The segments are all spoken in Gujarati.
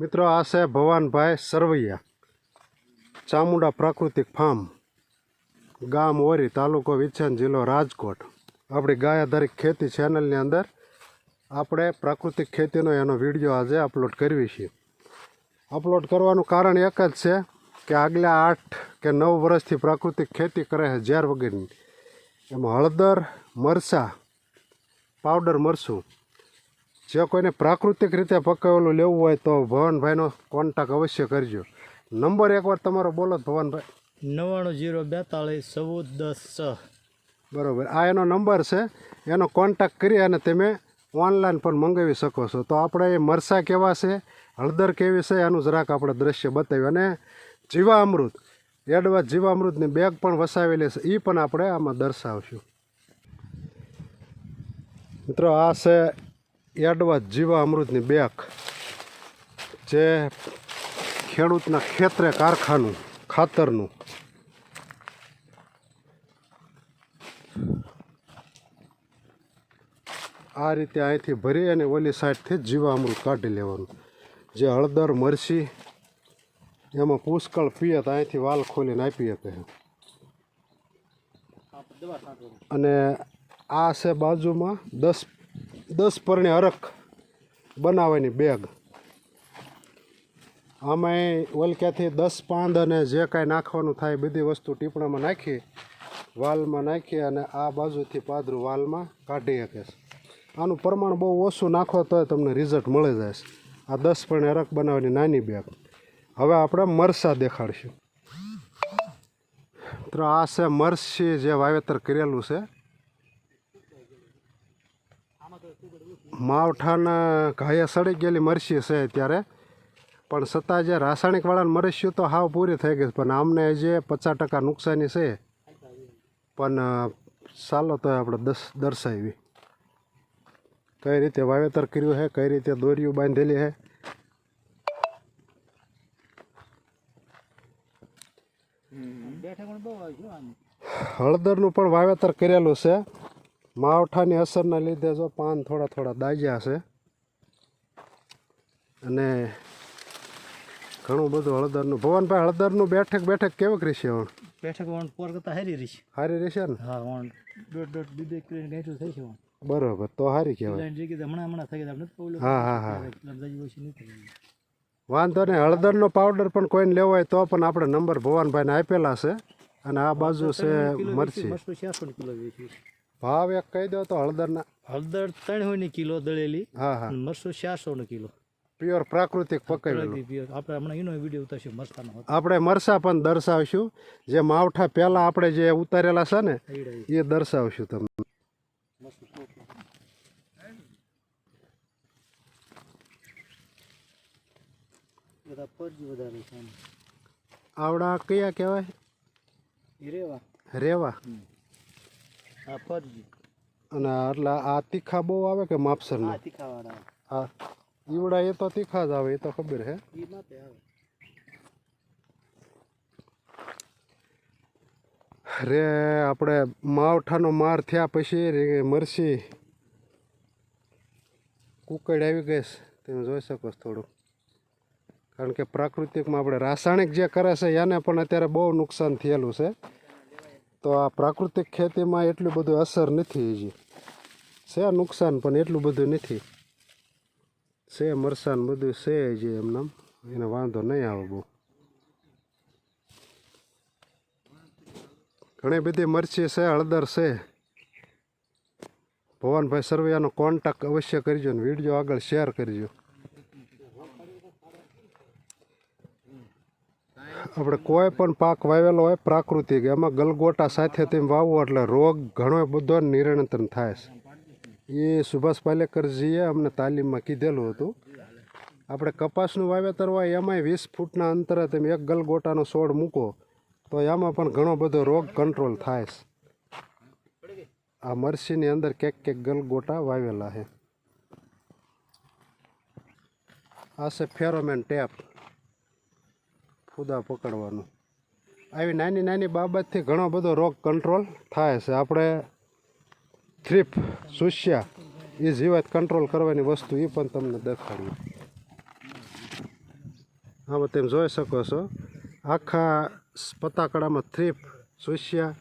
મિત્રો, આ છે ભવાનભાઈ સરવૈયા, ચામુંડા પ્રાકૃતિક ફાર્મ, ગામ ઓરી, તાલુકો વિછન જિલ્લો રાજકોટ. આપણી ગાય આધારિત ખેતી ચેનલની અંદર આપણે પ્રાકૃતિક ખેતીનો એનો વીડિયો આજે અપલોડ કરવી છીએ અપલોડ કરવાનું કારણ એક જ છે કે આગલા આઠ કે નવ વર્ષથી પ્રાકૃતિક ખેતી કરે છે ઝેર વગરની. એમાં હળદર, મરચાં, પાવડર મરચું જે કોઈને પ્રાકૃતિક રીતે પકાવેલું લેવું હોય તો ભવનભાઈનો કોન્ટેક અવશ્ય કરજો. નંબર એકવાર તમારો બોલો ભવનભાઈ. નવ્વાણું જીરો બેતાળીસ ચૌદ દસ છ. બરાબર. આ એનો નંબર છે. એનો કોન્ટેક કરી અને તમે ઓનલાઈન પણ મંગાવી શકો છો. તો આપણે એ મરસા કેવા છે હળદર કેવી છે એનું જરાક આપણે દ્રશ્ય બતાવ્યું અને જીવામૃત એડવા જીવામૃતની બેગ પણ વસાવેલી છે. એ પણ આપણે આમાં દર્શાવશું. મિત્રો આ છે એડવા જીવામૃતની બેગ જે ખેડૂતના ખેતરે કારખાનું, ખાતરનું. આ રીતે અહીંથી ભરી અને ઓલી સાઈડથી જીવામૃત કાઢી લેવાનું. જે હળદર, મરચી, એમાં પુષ્કળ પીએ તો અહીંથી વાલ ખોલીને આપી શકે અને આ છે બાજુમાં દસ દસ પરણી અરખ બનાવવાની બેગ. આમાંય ઓલક્યાથી દસ પાંદ અને જે કાંઈ નાખવાનું થાય બધી વસ્તુ ટીપણામાં નાખી, વાલમાં નાખી અને આ બાજુથી પાદરું વાલમાં કાઢી શકે છે. આનું પ્રમાણ બહુ ઓછું નાખો તો તમને રિઝલ્ટ મળી જાય છે. આ દસ પણ અરક બનાવવાની નાની બેગ. હવે આપણે મરસા દેખાડશું. તો આ છે મરસી જે વાવેતર કરેલું છે. માવઠાના ઘાયા સડી ગયેલી મરસી છે અત્યારે. પણ છતાં જે રાસાયણિકવાળાને મરસ્યું તો હાવ પૂરી થઈ ગઈ પણ આમને જે પચાસ ટકા નુકસાની છે. પણ સાલો ચાલો તો આપણે દસ દર્શાવી કઈ રીતે વાવેતર કર્યું છે કઈ રીતે દોરીઓ બાંધેલી છે. હળદરનું પણ વાવેતર કરેલું છે. માવઠાની અસરના લીધે જો પાન થોડા થોડા દાજ્યા છે. અને ઘણું બધું હળદરનું. ભવનભાઈ હળદરનું બેઠક બેઠક કેવું રહેશે બેઠક વણ પોર કરતા હારી રહી છે સારી રહેશે ને? હા વણ દોઢ દોઢ બે બે કિલો ગાંઠું થઈ છે બરોબર તો સારી કહેવાય. હમણાં હમણાં થઈ ગયા હા હા હા. વાંધો નહીં હળદરનો પાવડર પણ કોઈને લેવો હોય તો પણ આપણે નંબર ભવાનભાઈને આપેલા છે. અને આ બાજુ છે મરચી. ભાવ એક કહી દો તો હળદરના. હળદર ત્રણની કિલો દળેલી. હા હા. મરસું ચારસો નો કિલો. પ્યોર પ્રાકૃતિક પકડી આપણે હમણાં એનો વીડિયો ઉતારશું મરસાનો આપણે મરસા પણ દર્શાવશું. જે માવઠા પહેલાં આપણે જે ઉતારેલા છે ને એ દર્શાવશું તમને. આવડા કયા કહેવાય? રેવા. રેવા. ફરજી. અને એટલે આ તીખા બહુ આવે કે માપસરના? આ તીખાવાળા હા. ઈવડા એ તો તીખા જ આવે એ તો ખબર હે. ઈ માપે આવે. રે આપણે માવઠાનો માર થયા પછી મરસી. કુકડ આવી ગઈ તમે જોઈ શકો છો થોડું કારણ કે પ્રાકૃતિકમાં આપણે રાસાયણિક જે કરે છે એને પણ અત્યારે બહુ નુકસાન થયેલું છે. તો આ પ્રાકૃતિક ખેતીમાં એટલું બધું અસર નથી હજી. છે નુકસાન, પણ એટલું બધું નથી. છે મરસાન બધું છે હજી એમને એને વાંધો નહીં આવે બહુ. ઘણી બધી મરચી છે, હળદર છે. ભવનભાઈ સરવૈયાનો કોન્ટેક્ટ અવશ્ય કરજો ને, વીડિયો આગળ શેર કરજો. આપણે કોઈ પણ પાક વાવેલો હોય પ્રાકૃતિક, એમાં ગલગોટા સાથે તેમ વાવવું એટલે રોગ ઘણો બધો નિયંત્રણ થાય છે. એ સુભાષ પાલેકરજીએ અમને તાલીમમાં કીધેલું હતું. આપણે કપાસનું વાવેતર હોય, એમાંય વીસ ફૂટના અંતરે તમે એક ગલગોટાનો છોડ મૂકો, તો એમાં પણ ઘણો બધો રોગ કંટ્રોલ થાય છે. આ મરસીની અંદર કેક કેક ગલગોટા વાવેલા છે. આ છે ફેરોમેન ટેપ. ફૂદા પકડવાનું. આવી નાની નાની બાબતથી ઘણો બધો રોગ કંટ્રોલ થાય છે. આપણે થ્રીપ સુસ્યા એ જીવાત કંટ્રોલ કરવાની વસ્તુ એ પણ તમને દેખાડ્યું આમાં તમે જોઈ શકો છો. આખા પતાકડામાં થ્રીપ સુસ્યા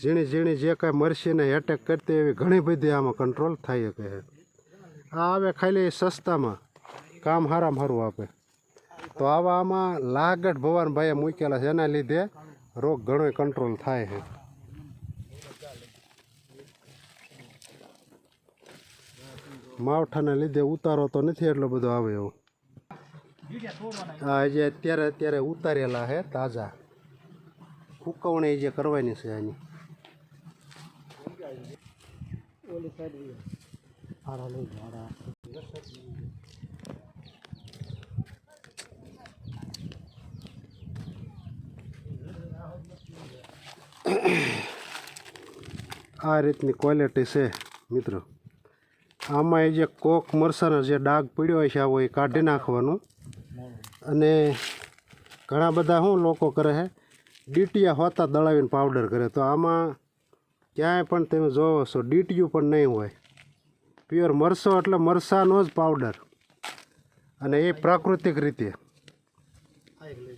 ઝીણી ઝીણી જે કાંઈ મરસીને એટેક કરતી એવી ઘણી બધી આમાં કંટ્રોલ થઈ શકે આ આવે ખાલી સસ્તામાં. કામ હારામ સારું આપે. તો આવા આમાં લાગટ ભવાનભાઈએ મૂકેલા છે. એના લીધે રોગ ઘણો કંટ્રોલ થાય છે. માવઠાના લીધે ઉતારો તો નથી એટલો બધો આવે એવો. હા જે અત્યારે અત્યારે ઉતારેલા છે તાજા. ફૂકવણી જે કરવાની છે આની. ઓલી સાઈડ આ રીતની ક્વોલિટી છે, મિત્રો. આમાં એ જે કોક મરસાનો જે ડાઘ પીડ્યો હોય છે, આવો એ કાઢી નાખવાનું. અને ઘણા બધા શું લોકો કરે છે, ડીટીયા હોતા દળાવીને પાવડર કરે. તો આમાં ક્યાંય પણ તમે જોવો છો, ડીટીયું પણ નહીં હોય. પ્યોર મરસો એટલે મરસાનો જ પાવડર અને એ પ્રાકૃતિક રીતે આ એક લઈ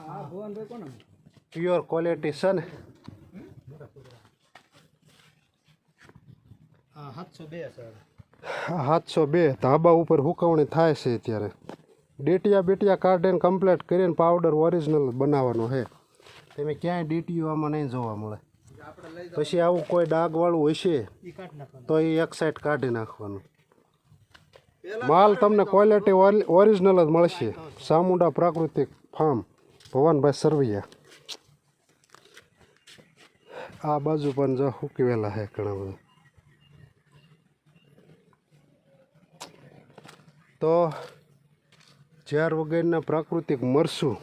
લીધો ભુવનભાઈ કોણ પ્યોર ક્વોલિટી છે ને. સાતસો બે સાતસો બે. ધાબા ઉપર હુકવણી થાય છે અત્યારે. ડેટિયા બેટિયા કાઢીને કમ્પ્લીટ કરીને પાવડર ઓરિજિનલ બનાવવાનો છે. તમે ક્યાંય ડીટીયુ આમાં નહીં જોવા મળે. પછી આવું કોઈ ડાઘવાળું હશે તો એ એક સાઈડ કાઢી નાખવાનું. માલ તમને ક્વોલિટી ઓરિજિનલ જ મળશે. સામુંડા પ્રાકૃતિક ફાર્મ ભવાનભાઈ સરવૈયા. આ બાજુ પણ જો હુકવેલા છે ઘણા બધા. તો ઝેર વગરના પ્રાકૃતિક મરસું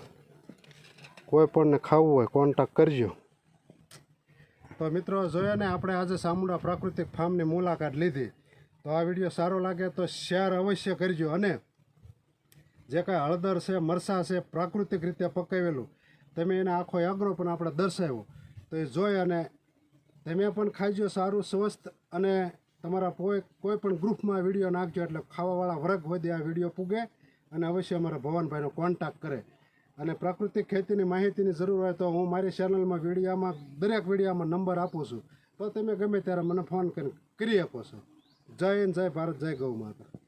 કોઈ પણને ખાવું હોય કોન્ટેક્ટ કરજો. તો મિત્રો જોયા ને આપણે આજે સામુડા પ્રાકૃતિક ફાર્મની મુલાકાત લીધી. તો આ વીડિયો સારો લાગે તો શેર અવશ્ય કરજો અને જે કાંઈ હળદર છે મરસા છે, પ્રાકૃતિક રીતે પકાવેલું, તમે એને આખો અગ્રો પણ આપણે દર્શાવ્યો. તો એ જોઈ અને તમે પણ ખાઈજો સારું, સ્વસ્થ અને તમારા કોઈ કોઈ પણ ગ્રુપમાં વીડિયો નાખજો એટલે ખાવાવાળા વર્ગ વધે આ વીડિયો પૂગે અને અવશ્ય અમારા ભવનભાઈનો કોન્ટેક્ટ કરે. અને પ્રાકૃતિક ખેતીની માહિતીની જરૂર હોય તો હું મારી ચેનલમાં વિડીયામાં, દરેક વિડીયામાં નંબર આપું છું. તો તમે ગમે ત્યારે મને ફોન કરી શકો છો. જય હિન્દ, જય ભારત, જય ગૌ માતા.